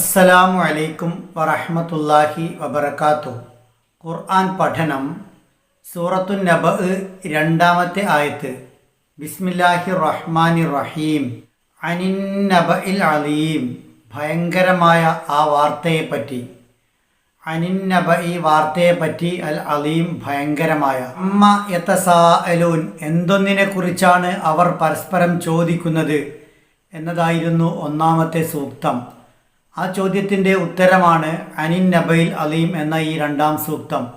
അസ്സലാമു അലൈക്കും വറഹ്മത്തുള്ളാഹി വബർക്കാത്തു ഖുർആൻ പഠനം സൂറത്തു നബ് രണ്ടാമത്തെ ആയത്ത്. ബിസ്മില്ലാഹി റഹ്മാനി റഹീം അനിൻ നബ ഇൽ അലീം. ഭയങ്കരമായ ആ വാർത്തയെപ്പറ്റി. അനിൻ നബ ഈ വാർത്തയെപ്പറ്റി അൽ അലീം ഭയങ്കരമായ. അമ്മ യത്തസാഅലൂൻ എന്തൊന്നിനെ കുറിച്ചാണ് അവർ പരസ്പരം ചോദിക്കുന്നത് എന്നതായിരുന്നു ഒന്നാമത്തെ സൂക്തം. ആ ചോദ്യത്തിന്റെ ഉത്തരമാണ് അനിൻ നബൈൽ അലീം എന്ന ഈ രണ്ടാം സൂക്തം.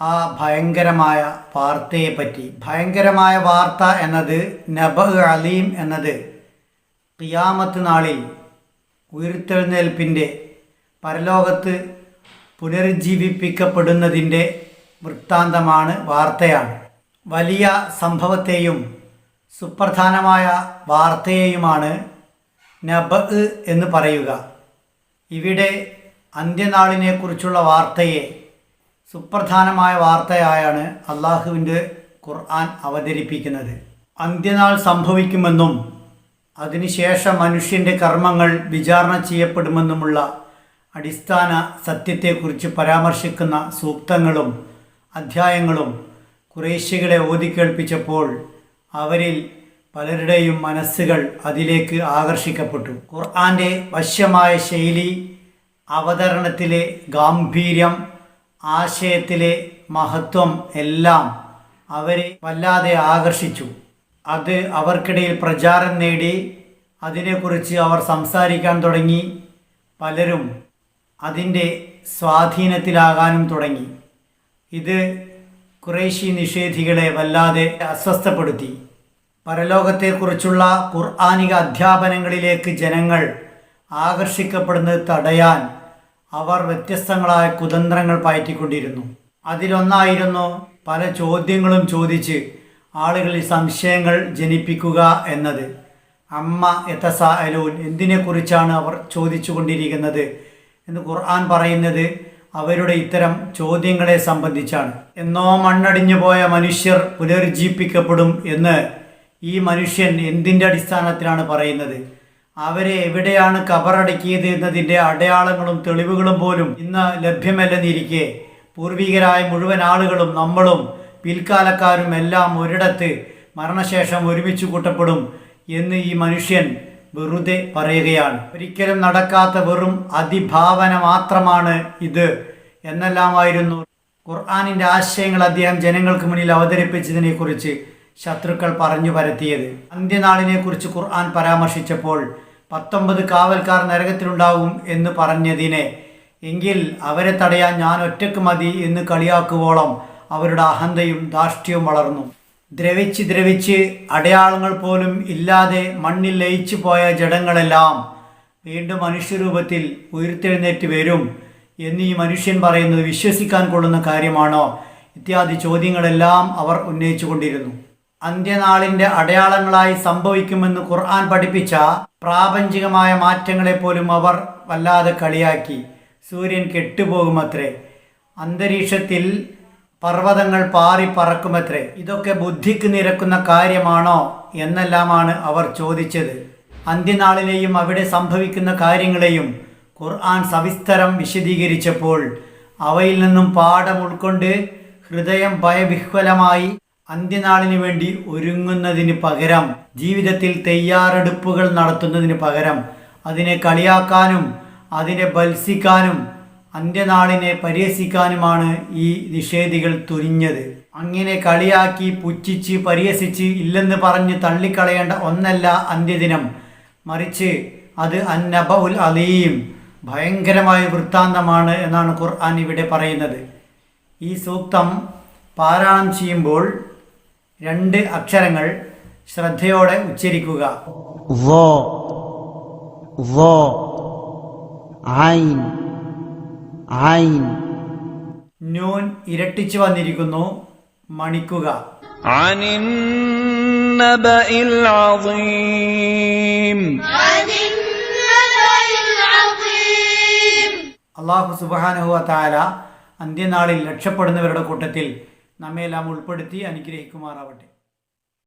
ആ ഭയങ്കരമായ വാർത്തയെ പറ്റി ഭയങ്കരമായ വാർത്ത എന്നത് നബ അലീം എന്നത് ഖിയാമത്ത് നാളിൽ ഉയർത്തെഴുന്നേൽപ്പിന്റെ പരലോകത്ത് പുനരുജ്ജീവിപ്പിക്കപ്പെടുന്നതിന്റെ വൃത്താന്തമാണ് വാർത്തയാണ്. വലിയ സംഭവത്തെയും സുപ്രധാനമായ വാർത്തയെയുമാണ് നബ് എന്ന് പറയുക. ഇവിടെ അന്ത്യനാളിനെക്കുറിച്ചുള്ള വാർത്തയെ സുപ്രധാനമായ വാർത്തയായാണ് അള്ളാഹുവിന്റെ ഖുർആൻ അവതരിപ്പിക്കുന്നത്. അന്ത്യനാൾ സംഭവിക്കുമെന്നും അതിനുശേഷം മനുഷ്യന്റെ കർമ്മങ്ങൾ വിചാരണ ചെയ്യപ്പെടുമെന്നുമുള്ള അടിസ്ഥാന സത്യത്തെക്കുറിച്ച് പരാമർശിക്കുന്ന സൂക്തങ്ങളും അധ്യായങ്ങളും കുറേശ്യകളെ ഓതിക്കേൾപ്പിച്ചപ്പോൾ അവരിൽ പലരുടെയും മനസ്സുകൾ അതിലേക്ക് ആകർഷിക്കപ്പെട്ടു. ഖുർആന്റെ വശ്യമായ ശൈലി അവതരണത്തിലെ ഗാംഭീര്യം ആശയത്തിലെ മഹത്വം എല്ലാം അവരെ വല്ലാതെ ആകർഷിച്ചു. അത് അവർക്കിടയിൽ പ്രചാരം നേടി അതിനെക്കുറിച്ച് അവർ സംസാരിക്കാൻ തുടങ്ങി പലരും അതിന്റെ സ്വാധീനത്തിലാകാനും തുടങ്ങി. ഇത് കുറേശി നിഷേധികളെ വല്ലാതെ അസ്വസ്ഥപ്പെടുത്തി. പരലോകത്തെക്കുറിച്ചുള്ള ഖുർആാനിക അധ്യാപനങ്ങളിലേക്ക് ജനങ്ങൾ ആകർഷിക്കപ്പെടുന്നത് തടയാൻ അവർ വ്യത്യസ്തങ്ങളായ കുതന്ത്രങ്ങൾ പയറ്റിക്കൊണ്ടിരുന്നു. അതിലൊന്നായിരുന്നു പല ചോദ്യങ്ങളും ചോദിച്ച് ആളുകളിൽ സംശയങ്ങൾ ജനിപ്പിക്കുക എന്നത്. അമ്മ എത്തസ അലൂൻ എന്തിനെക്കുറിച്ചാണ് അവർ ചോദിച്ചു കൊണ്ടിരിക്കുന്നത് എന്ന് ഖുർആൻ പറയുന്നത് അവരുടെ ഇത്തരം ചോദ്യങ്ങളെ സംബന്ധിച്ചാണ്. എന്നോ മണ്ണടിഞ്ഞു പോയ മനുഷ്യർ പുനരുജ്ജീവിപ്പിക്കപ്പെടും എന്ന് ഈ മനുഷ്യൻ എന്തിന്റെ അടിസ്ഥാനത്തിലാണ് പറയുന്നത്? അവരെ എവിടെയാണ് കബറടക്കിയത് എന്നതിന്റെ അടയാളങ്ങളും തെളിവുകളും പോലും ഇന്ന് ലഭ്യമല്ലെന്നിരിക്കെ പൂർവികരായ മുഴുവൻ ആളുകളും നമ്മളും പിൽക്കാലക്കാരും എല്ലാം ഒരിടത്ത് മരണശേഷം ഒരുമിച്ച് കൂട്ടപ്പെടും എന്ന് ഈ മനുഷ്യൻ വെറുതെ പറയുകയാണ്. ഒരിക്കലും നടക്കാത്ത വെറും അതിഭാവന മാത്രമാണ് ഇത് എന്നെല്ലാമായിരുന്നു. ഖുർആാനിന്റെ ആശയങ്ങൾ അദ്ദേഹം ജനങ്ങൾക്ക് മുന്നിൽ അവതരിപ്പിച്ചതിനെക്കുറിച്ച് ശത്രുക്കൾ പറഞ്ഞു പരത്തിയത്. അന്ത്യനാളിനെക്കുറിച്ച് ഖുർആൻ പരാമർശിച്ചപ്പോൾ പത്തൊമ്പത് കാവൽക്കാർ നരകത്തിലുണ്ടാവും എന്ന് പറഞ്ഞതിനെ എങ്കിൽ അവരെ തടയാൻ ഞാൻ ഒറ്റയ്ക്ക് മതി എന്ന് കളിയാക്കുവോളം അവരുടെ അഹന്തയും ധാർഷ്ട്യവും വളർന്നു. ദ്രവിച്ച് ദ്രവിച്ച് അടയാളങ്ങൾ പോലും ഇല്ലാതെ മണ്ണിൽ ലയിച്ചു പോയ ജഡങ്ങളെല്ലാം വീണ്ടും മനുഷ്യരൂപത്തിൽ ഉയർത്തെഴുന്നേറ്റ് വരും എന്ന് ഈ മനുഷ്യൻ പറയുന്നത് വിശ്വസിക്കാൻ കൊള്ളുന്ന കാര്യമാണോ? ഇത്യാദി ചോദ്യങ്ങളെല്ലാം അവർ ഉന്നയിച്ചു കൊണ്ടിരുന്നു അന്ത്യനാളിന്റെ അടയാളങ്ങളായി സംഭവിക്കുമെന്ന് ഖുർആൻ പഠിപ്പിച്ച പ്രാപഞ്ചികമായ മാറ്റങ്ങളെ പോലും അവർ വല്ലാതെ കളിയാക്കി. സൂര്യൻ കെട്ടുപോകുമത്രേ. അന്തരീക്ഷത്തിൽ പർവതങ്ങൾ പാറി പറക്കുമത്രേ. ഇതൊക്കെ ബുദ്ധിക്ക് നിരക്കുന്ന കാര്യമാണോ എന്നെല്ലാമാണ് അവർ ചോദിച്ചത്. അന്ത്യനാളിലെയും അവിടെ സംഭവിക്കുന്ന കാര്യങ്ങളെയും ഖുർആൻ സവിസ്തരം വിശദീകരിച്ചപ്പോൾ അവയിൽ നിന്നും പാഠം ഉൾക്കൊണ്ട് ഹൃദയം ഭയവിഹ്വലമായി അന്ത്യനാളിന് വേണ്ടി ഒരുങ്ങുന്നതിന് പകരം ജീവിതത്തിൽ തയ്യാറെടുപ്പുകൾ നടത്തുന്നതിന് പകരം അതിനെ കളിയാക്കാനും അതിനെ ബത്സിക്കാനും അന്ത്യനാളിനെ പരിഹസിക്കാനുമാണ് ഈ നിഷേധികൾ തുനിഞ്ഞത്. അങ്ങനെ കളിയാക്കി പുച്ഛിച്ച് പരിഹസിച്ച് ഇല്ലെന്ന് പറഞ്ഞ് തള്ളിക്കളയേണ്ട ഒന്നല്ല അന്ത്യദിനം. മറിച്ച് അത് അന്നബ ഉൽ അലീം ഭയങ്കരമായ വൃത്താന്തമാണ് എന്നാണ് ഖുർആൻ ഇവിടെ പറയുന്നത്. ഈ സൂക്തം പാരായണം ചെയ്യുമ്പോൾ രണ്ട് അക്ഷരങ്ങൾ ശ്രദ്ധയോടെ ഉച്ചരിക്കുക. നൂൻ ഇരട്ടിച്ചു വന്നിരിക്കുന്നു മണിക്കുക. അള്ളാഹു സുബാനുഹുവ താര അന്ത്യനാളിൽ രക്ഷപ്പെടുന്നവരുടെ കൂട്ടത്തിൽ നമ്മയെല്ലാം ഉൾപ്പെടുത്തി അനുഗ്രഹിക്കുമാറാവട്ടെ.